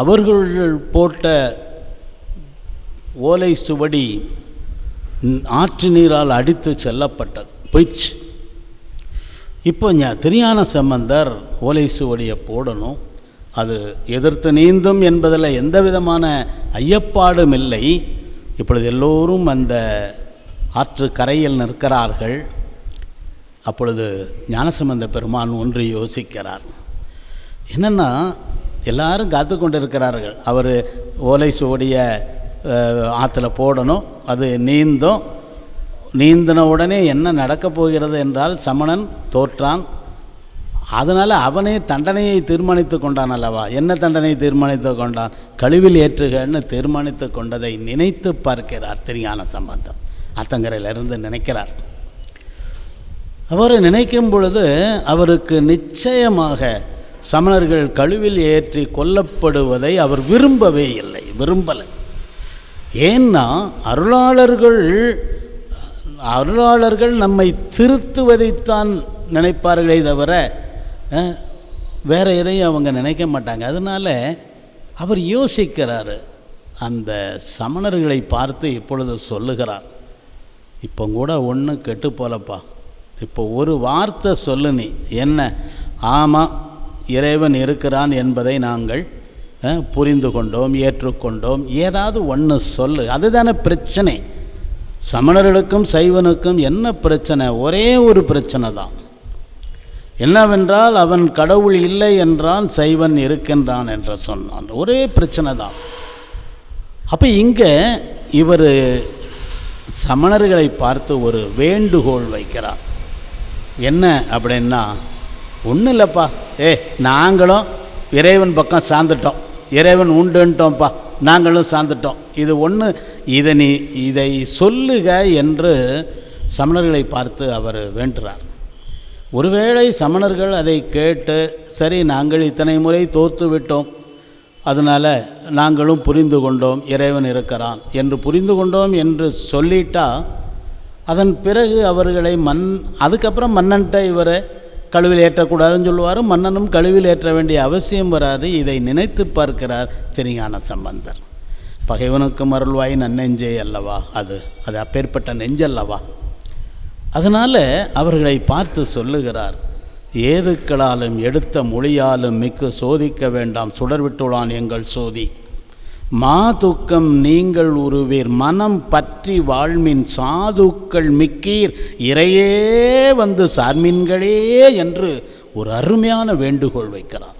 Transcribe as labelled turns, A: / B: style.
A: அவர்கள் போட்ட ஓலை சுவடி ஆற்று நீரால் அடித்து செல்லப்பட்டது. போயிடுச்சு. இப்போ திருஞான சம்பந்தர் ஓலை சுவடியை போடணும். அது எதிர்த்து நீந்தும் என்பதில் எந்த விதமான ஐயப்பாடும் இல்லை. இப்பொழுது எல்லோரும் அந்த ஆற்று கரையில் நிற்கிறார்கள். அப்பொழுது ஞானசம்பந்த பெருமான் ஒன்று யோசிக்கிறார். என்னென்னா எல்லாரும் காத்து கொண்டு இருக்கிறார்கள் அவர் ஓலை சுவடிய ஆற்றுல போடணும். அது நீந்தும். நீந்தின உடனே என்ன நடக்கப் போகிறது என்றால் சமணன் தோற்றான். அதனால் அவனே தண்டனையை தீர்மானித்து கொண்டான் அல்லவா? என்ன தண்டனையை தீர்மானித்து கொண்டான்? கழிவில் ஏற்றுகன்னு தீர்மானித்து கொண்டதை நினைத்து பார்க்கிறார் திருஞான சம்பந்தம் ஆத்தங்கரையிலிருந்து நினைக்கிறார். அவர் நினைக்கும் பொழுது அவருக்கு நிச்சயமாக சமணர்கள் கழுவில் ஏற்றி கொல்லப்படுவதை அவர் விரும்பவே இல்லை விரும்பலை. ஏன்னா அருளாளர்கள் அருளாளர்கள் நம்மை திருத்துவதைத்தான் நினைப்பார்களே தவிர வேறு எதையும் அவங்க நினைக்க மாட்டாங்க. அதனால் அவர் யோசிக்கிறார். அந்த சமணர்களை பார்த்து இப்பொழுது சொல்லுகிறார். இப்போ கூட ஒன்றும் கெட்டு போலப்பா. இப்போ ஒரு வார்த்தை சொல்லு நீ. என்ன? ஆமாம் இறைவன் இருக்கிறான் என்பதை நாங்கள் புரிந்து கொண்டோம் ஏற்றுக்கொண்டோம். ஏதாவது ஒன்று சொல்லு. அதுதானே பிரச்சனை. சமணர்களுக்கும் சைவனுக்கும் என்ன பிரச்சனை? ஒரே ஒரு பிரச்சனை தான். என்னவென்றால் அவன் கடவுள் இல்லை என்றான் சைவன் இருக்கின்றான் என்று சொன்னான். ஒரே பிரச்சனை தான். அப்போ இங்கே இவர் சமணர்களை பார்த்து ஒரு வேண்டுகோள் வைக்கிறார். என்ன அப்படின்னா ஒன்றும் இல்லைப்பா ஏ நாங்களும் இறைவன் பக்கம் சார்ந்துட்டோம். இறைவன் உண்டுன்ட்டோம்ப்பா. நாங்களும் சார்ந்துட்டோம். இது ஒன்று இதை நீ இதை சொல்லுக என்று சமணர்களை பார்த்து அவர் வேண்டுறார். ஒருவேளை சமணர்கள் அதை கேட்டு சரி நாங்கள் இத்தனை முறை தோத்து விட்டோம். அதனால் நாங்களும் புரிந்து கொண்டோம் இறைவன் இருக்கிறான் என்று புரிந்து கொண்டோம் என்று சொல்லிட்டா அதன் பிறகு அவர்களை மண் அதுக்கப்புறம் மன்னன்ட்ட இவரை கழுவில் ஏற்றக்கூடாதுன்னு சொல்லுவார். மன்னனும் கழுவில் ஏற்ற வேண்டிய அவசியம் வராது. இதை நினைத்து பார்க்கிறார் திருஞான சம்பந்தர். பகைவனுக்கு அருள்வாய் நன்னெஞ்சே அல்லவா? அது அது அப்பேற்பட்ட நெஞ்சல்லவா? அதனால் அவர்களை பார்த்து சொல்லுகிறார் ஏதுக்களாலும் எடுத்த மொழியாலும் மிக்க சோதிக்க வேண்டாம். சுடர்விட்டுளான் எங்கள் சோதி. மா துக்கம் நீங்கள் உருவீர் மனம் பற்றி வாழ்மின் சாதுக்கள் மிக்கீர். இறையே வந்து சார்மின்களே என்று ஒரு அருமையான வேண்டுகோள் வைக்கிறார்.